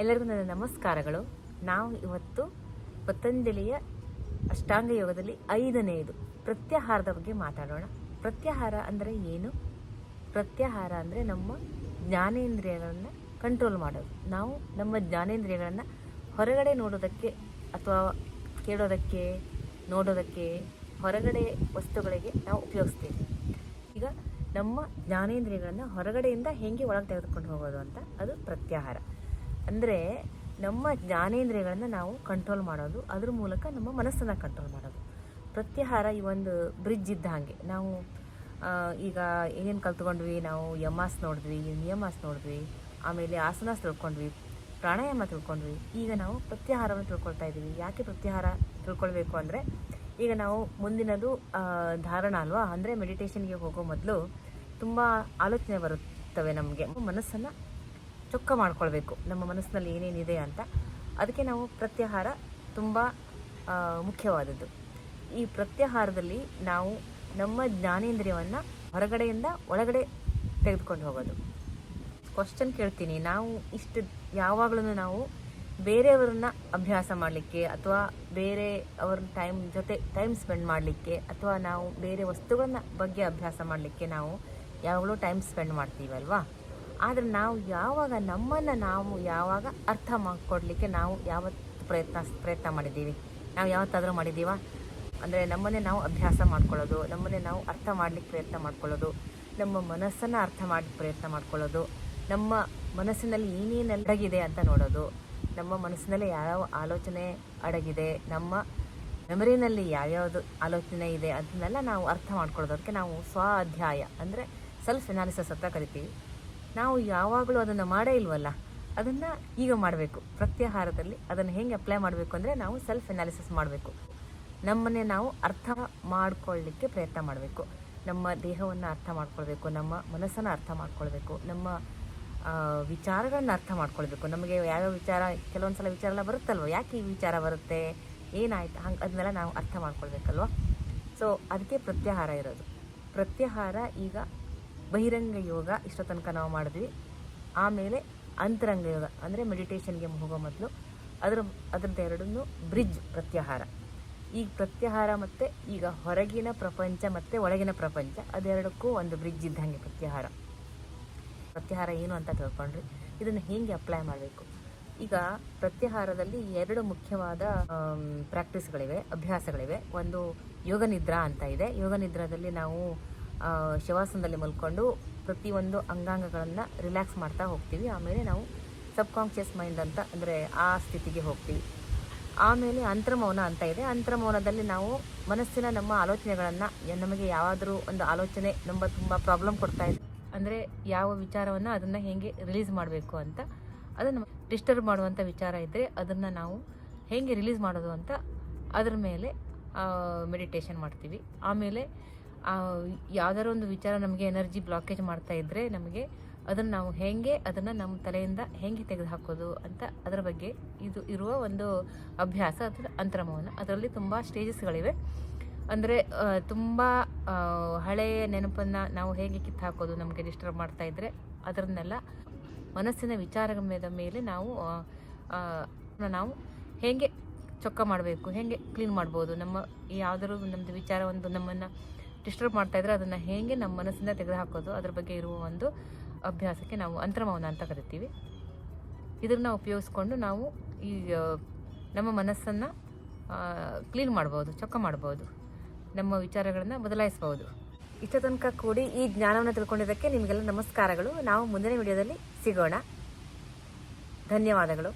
ಎಲ್ಲರಿಗೂ ನನ್ನ ನಮಸ್ಕಾರಗಳು. ನಾವು ಇವತ್ತು ಪತಂಜಲಿಯ ಅಷ್ಟಾಂಗ ಯೋಗದಲ್ಲಿ ಐದನೆಯದು ಪ್ರತ್ಯಾಹಾರದ ಬಗ್ಗೆ ಮಾತಾಡೋಣ. ಪ್ರತ್ಯಾಹಾರ ಅಂದರೆ ಏನು? ಪ್ರತ್ಯಾಹಾರ ಅಂದರೆ ನಮ್ಮ ಜ್ಞಾನೇಂದ್ರಿಯಗಳನ್ನು ಕಂಟ್ರೋಲ್ ಮಾಡೋದು. ನಾವು ನಮ್ಮ ಜ್ಞಾನೇಂದ್ರಿಯಗಳನ್ನು ಹೊರಗಡೆ ನೋಡೋದಕ್ಕೆ ಅಥವಾ ಕೇಳೋದಕ್ಕೆ, ನೋಡೋದಕ್ಕೆ ಹೊರಗಡೆ ವಸ್ತುಗಳಿಗೆ ನಾವು ಉಪಯೋಗಿಸ್ತೀವಿ. ಈಗ ನಮ್ಮ ಜ್ಞಾನೇಂದ್ರಿಯಗಳನ್ನು ಹೊರಗಡೆಯಿಂದ ಹೇಗೆ ಒಳಗೆ ತೆಗೆದುಕೊಂಡು ಹೋಗೋದು ಅಂತ ಅದು ಪ್ರತ್ಯಾಹಾರ. ಅಂದರೆ ನಮ್ಮ ಜ್ಞಾನೇಂದ್ರಿಯಗಳನ್ನು ನಾವು ಕಂಟ್ರೋಲ್ ಮಾಡೋದು, ಅದ್ರ ಮೂಲಕ ನಮ್ಮ ಮನಸ್ಸನ್ನು ಕಂಟ್ರೋಲ್ ಮಾಡೋದು. ಪ್ರತ್ಯಾಹಾರ ಈ ಒಂದು ಬ್ರಿಡ್ಜ್ ಇದ್ದ ಹಾಗೆ. ನಾವು ಈಗ ಏನೇನು ಕಲ್ತ್ಕೊಂಡ್ವಿ? ನಾವು ಯಮಾಸ್ ನೋಡಿದ್ವಿ, ನಿಯಮಾಸ್ ನೋಡಿದ್ವಿ, ಆಮೇಲೆ ಆಸನಾಸ್ ತಿಳ್ಕೊಂಡ್ವಿ, ಪ್ರಾಣಾಯಾಮ ತಿಳ್ಕೊಂಡ್ವಿ. ಈಗ ನಾವು ಪ್ರತ್ಯಾಹಾರವನ್ನು ತಿಳ್ಕೊಳ್ತಾ ಇದ್ದೀವಿ ಯಾಕೆ ಪ್ರತ್ಯಾಹಾರ ತಿಳ್ಕೊಳ್ಬೇಕು ಅಂದರೆ, ಈಗ ನಾವು ಮುಂದಿನದು ಧಾರಣ ಅಲ್ವಾ? ಅಂದರೆ ಮೆಡಿಟೇಷನ್ಗೆ ಹೋಗೋ ಮೊದಲು ತುಂಬ ಆಲೋಚನೆ ಬರುತ್ತವೆ ನಮಗೆ. ಮನಸ್ಸನ್ನು ಚೊಕ್ಕ ಮಾಡ್ಕೊಳ್ಬೇಕು. ನಮ್ಮ ಮನಸ್ಸಿನಲ್ಲಿ ಏನೇನಿದೆ ಅಂತ. ಅದಕ್ಕೆ ನಾವು ಪ್ರತ್ಯಾಹಾರ ತುಂಬ ಮುಖ್ಯವಾದದ್ದು. ಈ ಪ್ರತ್ಯಾಹಾರದಲ್ಲಿ ನಾವು ನಮ್ಮ ಜ್ಞಾನೇಂದ್ರಿಯವನ್ನು ಹೊರಗಡೆಯಿಂದ ಒಳಗಡೆ ತೆಗೆದುಕೊಂಡು ಹೋಗೋದು. ಕ್ವಶನ್ ಕೇಳ್ತೀನಿ. ನಾವು ಇಷ್ಟು ಯಾವಾಗಲೂ ನಾವು ಬೇರೆಯವರನ್ನ ಅಭ್ಯಾಸ ಮಾಡಲಿಕ್ಕೆ ಅಥವಾ ಬೇರೆ ಅವ್ರ ಟೈಮ್ ಜೊತೆ ಟೈಮ್ ಸ್ಪೆಂಡ್ ಮಾಡಲಿಕ್ಕೆ ಅಥವಾ ನಾವು ಬೇರೆ ವಸ್ತುಗಳನ್ನ ಬಗ್ಗೆ ಅಭ್ಯಾಸ ಮಾಡಲಿಕ್ಕೆ ನಾವು ಯಾವಾಗಲೂ ಟೈಮ್ ಸ್ಪೆಂಡ್ ಮಾಡ್ತೀವಲ್ವಾ? ಆದರೆ ನಾವು ಯಾವಾಗ ನಮ್ಮನ್ನು ನಾವು ಯಾವಾಗ ಅರ್ಥ ಮಾಡಿಕೊಡ್ಲಿಕ್ಕೆ ನಾವು ಯಾವತ್ತು ಪ್ರಯತ್ನ ಪ್ರಯತ್ನ ಮಾಡಿದ್ದೀವಿ? ನಾವು ಯಾವತ್ತಾದರೂ ಮಾಡಿದ್ದೀವ? ಅಂದರೆ ನಮ್ಮನ್ನೇ ನಾವು ಅಭ್ಯಾಸ ಮಾಡ್ಕೊಳ್ಳೋದು, ನಮ್ಮನ್ನೇ ನಾವು ಅರ್ಥ ಮಾಡ್ಲಿಕ್ಕೆ ಪ್ರಯತ್ನ ಮಾಡ್ಕೊಳ್ಳೋದು, ನಮ್ಮ ಮನಸ್ಸನ್ನು ಅರ್ಥ ಮಾಡ್ಲಿಕ್ಕೆ ಪ್ರಯತ್ನ ಮಾಡ್ಕೊಳ್ಳೋದು, ನಮ್ಮ ಮನಸ್ಸಿನಲ್ಲಿ ಏನೇನು ಅಡಗಿದೆ ಅಂತ ನೋಡೋದು, ನಮ್ಮ ಮನಸ್ಸಿನಲ್ಲಿ ಯಾವ್ಯಾವ ಆಲೋಚನೆ ಅಡಗಿದೆ, ನಮ್ಮ ಮೆಮರಿನಲ್ಲಿ ಯಾವ್ಯಾವುದು ಆಲೋಚನೆ ಇದೆ ಅದನ್ನೆಲ್ಲ ನಾವು ಅರ್ಥ ಮಾಡ್ಕೊಳ್ಳೋದಕ್ಕೆ ನಾವು ಸ್ವ ಅಧ್ಯಾಯ ಅಂದರೆ ಸೆಲ್ಫ್ ಎನಾಲಿಸಿಸ್ ಅಂತ ಕರಿತೀವಿ. ನಾವು ಯಾವಾಗಲೂ ಅದನ್ನು ಮಾಡೇ ಇಲ್ವಲ್ಲ? ಅದನ್ನು ಈಗ ಮಾಡಬೇಕು. ಪ್ರತ್ಯಾಹಾರದಲ್ಲಿ ಅದನ್ನು ಹೇಗೆ ಅಪ್ಲೈ ಮಾಡಬೇಕು ಅಂದರೆ ನಾವು ಸೆಲ್ಫ್ ಎನಾಲಿಸಿಸ್ ಮಾಡಬೇಕು. ನಮ್ಮನ್ನೇ ನಾವು ಅರ್ಥ ಮಾಡ್ಕೊಳ್ಳಿಕ್ಕೆ ಪ್ರಯತ್ನ ಮಾಡಬೇಕು. ನಮ್ಮ ದೇಹವನ್ನು ಅರ್ಥ ಮಾಡ್ಕೊಳ್ಬೇಕು, ನಮ್ಮ ಮನಸ್ಸನ್ನು ಅರ್ಥ ಮಾಡ್ಕೊಳ್ಬೇಕು, ನಮ್ಮ ವಿಚಾರಗಳನ್ನ ಅರ್ಥ ಮಾಡ್ಕೊಳ್ಬೇಕು. ನಮಗೆ ಯಾವ್ಯಾವ ವಿಚಾರ ಕೆಲವೊಂದು ಸಲ ವಿಚಾರ ಎಲ್ಲ ಬರುತ್ತಲ್ವ? ಯಾಕೆ ಈ ವಿಚಾರ ಬರುತ್ತೆ? ಏನಾಯ್ತು? ಹಂಗೆ, ಅದನ್ನೆಲ್ಲ ನಾವು ಅರ್ಥ ಮಾಡ್ಕೊಳ್ಬೇಕಲ್ವ? ಸೊ ಅದಕ್ಕೆ ಪ್ರತ್ಯಾಹಾರ ಇರೋದು. ಪ್ರತ್ಯಾಹಾರ ಈಗ ಬಹಿರಂಗ ಯೋಗ ಇಷ್ಟೋ ತನಕ ನಾವು ಮಾಡಿದ್ವಿ. ಆಮೇಲೆ ಅಂತರಂಗ ಯೋಗ, ಅಂದರೆ ಮೆಡಿಟೇಷನ್ಗೆ ಹೋಗೋ ಮೊದಲು. ಅದರ, ಅದರದ್ದು ಎರಡನ್ನೂ ಬ್ರಿಡ್ಜ್ ಪ್ರತ್ಯಾಹಾರ. ಈಗ ಪ್ರತ್ಯಾಹಾರ ಮತ್ತು ಈಗ ಹೊರಗಿನ ಪ್ರಪಂಚ ಮತ್ತು ಒಳಗಿನ ಪ್ರಪಂಚ, ಅದೆರಡಕ್ಕೂ ಒಂದು ಬ್ರಿಡ್ಜ್ ಇದ್ದಂಗೆ ಪ್ರತ್ಯಾಹಾರ. ಪ್ರತ್ಯಾಹಾರ ಏನು ಅಂತ ತಿಳ್ಕೊಂಡ್ರಿ. ಇದನ್ನು ಹೇಗೆ ಅಪ್ಲೈ ಮಾಡಬೇಕು? ಈಗ ಪ್ರತ್ಯಾಹಾರದಲ್ಲಿ ಎರಡು ಮುಖ್ಯವಾದ ಪ್ರಾಕ್ಟೀಸ್ಗಳಿವೆ ಅಭ್ಯಾಸಗಳಿವೆ. ಒಂದು ಯೋಗ ನಿದ್ರಾ ಅಂತ ಇದೆ. ಯೋಗ ನಿದ್ರಾದಲ್ಲಿ ನಾವು ಶವಾಸನದಲ್ಲಿ ಮಲ್ಕೊಂಡು ಪ್ರತಿಯೊಂದು ಅಂಗಾಂಗಗಳನ್ನು ರಿಲ್ಯಾಕ್ಸ್ ಮಾಡ್ತಾ ಹೋಗ್ತೀವಿ. ಆಮೇಲೆ ನಾವು ಸಬ್ ಕಾನ್ಷಿಯಸ್ ಮೈಂಡ್ ಅಂತ ಅಂದರೆ ಆ ಸ್ಥಿತಿಗೆ ಹೋಗ್ತೀವಿ. ಆಮೇಲೆ ಅಂತರ್ಮೌನ ಅಂತ ಇದೆ. ಅಂತರ್ಮೌನದಲ್ಲಿ ನಾವು ಮನಸ್ಸಿನ ನಮ್ಮ ಆಲೋಚನೆಗಳನ್ನು, ನಮಗೆ ಯಾವಾದರೂ ಒಂದು ಆಲೋಚನೆ, ನಮ್ಮ ತುಂಬ ಪ್ರಾಬ್ಲಮ್ ಕೊಡ್ತಾ ಇದೆ ಅಂದರೆ ಯಾವ ವಿಚಾರವನ್ನು ಅದನ್ನು ಹೇಗೆ ರಿಲೀಸ್ ಮಾಡಬೇಕು ಅಂತ, ಅದನ್ನು ಡಿಸ್ಟರ್ಬ್ ಮಾಡುವಂಥ ವಿಚಾರ ಇದ್ದರೆ ಅದನ್ನು ನಾವು ಹೇಗೆ ರಿಲೀಸ್ ಮಾಡೋದು ಅಂತ ಅದರ ಮೇಲೆ ಮೆಡಿಟೇಷನ್ ಮಾಡ್ತೀವಿ. ಆಮೇಲೆ ಯಾವುದಾದ್ರು ಒಂದು ವಿಚಾರ ನಮಗೆ ಎನರ್ಜಿ ಬ್ಲಾಕೇಜ್ ಮಾಡ್ತಾ ಇದ್ದರೆ ನಮಗೆ ಅದನ್ನು ನಾವು ಹೇಗೆ ಅದನ್ನು ನಮ್ಮ ತಲೆಯಿಂದ ಹೇಗೆ ತೆಗೆದುಹಾಕೋದು ಅಂತ ಅದರ ಬಗ್ಗೆ ಇದು ಇರುವ ಒಂದು ಅಭ್ಯಾಸ ಅಥವಾ ಅಂತರಮವನ್ನು ಅದರಲ್ಲಿ ತುಂಬ ಸ್ಟೇಜಸ್ಗಳಿವೆ. ಅಂದರೆ ತುಂಬ ಹಳೆಯ ನೆನಪನ್ನು ನಾವು ಹೇಗೆ ಕಿತ್ತಾಕೋದು ನಮಗೆ ಡಿಸ್ಟರ್ಬ್ ಮಾಡ್ತಾ ಇದ್ದರೆ ಅದರನ್ನೆಲ್ಲ ಮನಸ್ಸಿನ ವಿಚಾರಗಳ ಮೇಲೆ ನಾವು ನಾವು ಹೇಗೆ ಚೊಕ್ಕ ಮಾಡಬೇಕು, ಹೇಗೆ ಕ್ಲೀನ್ ಮಾಡ್ಬೋದು, ನಮ್ಮ ಯಾವುದಾದ್ರು ನಮ್ಮದು ವಿಚಾರ ಒಂದು ನಮ್ಮನ್ನು ಡಿಸ್ಟರ್ಬ್ ಮಾಡ್ತಾ ಇದ್ರೆ ಅದನ್ನು ಹೇಗೆ ನಮ್ಮ ಮನಸ್ಸಿಂದ ತೆಗೆದುಹಾಕೋದು? ಅದ್ರ ಬಗ್ಗೆ ಇರುವ ಒಂದು ಅಭ್ಯಾಸಕ್ಕೆ ನಾವು ಅಂತರ್ಮೌನ ಅಂತ ಕರಿತೀವಿ. ಇದನ್ನು ಉಪಯೋಗಿಸ್ಕೊಂಡು ನಾವು ಈ ನಮ್ಮ ಮನಸ್ಸನ್ನು ಕ್ಲೀನ್ ಮಾಡ್ಬೋದು, ಚೊಕ್ಕ ಮಾಡ್ಬೋದು. ನಮ್ಮ ವಿಚಾರಗಳನ್ನು ಬದಲಾಯಿಸ್ಬೋದು. ಇಷ್ಟ ತನಕ ಕೂಡಿ ಈ ಜ್ಞಾನವನ್ನು ತಿಳ್ಕೊಂಡಿದ್ದಕ್ಕೆ ನಿಮಗೆಲ್ಲ ನಮಸ್ಕಾರಗಳು. ನಾವು ಮುಂದಿನ ವಿಡಿಯೋದಲ್ಲಿ ಸಿಗೋಣ. ಧನ್ಯವಾದಗಳು.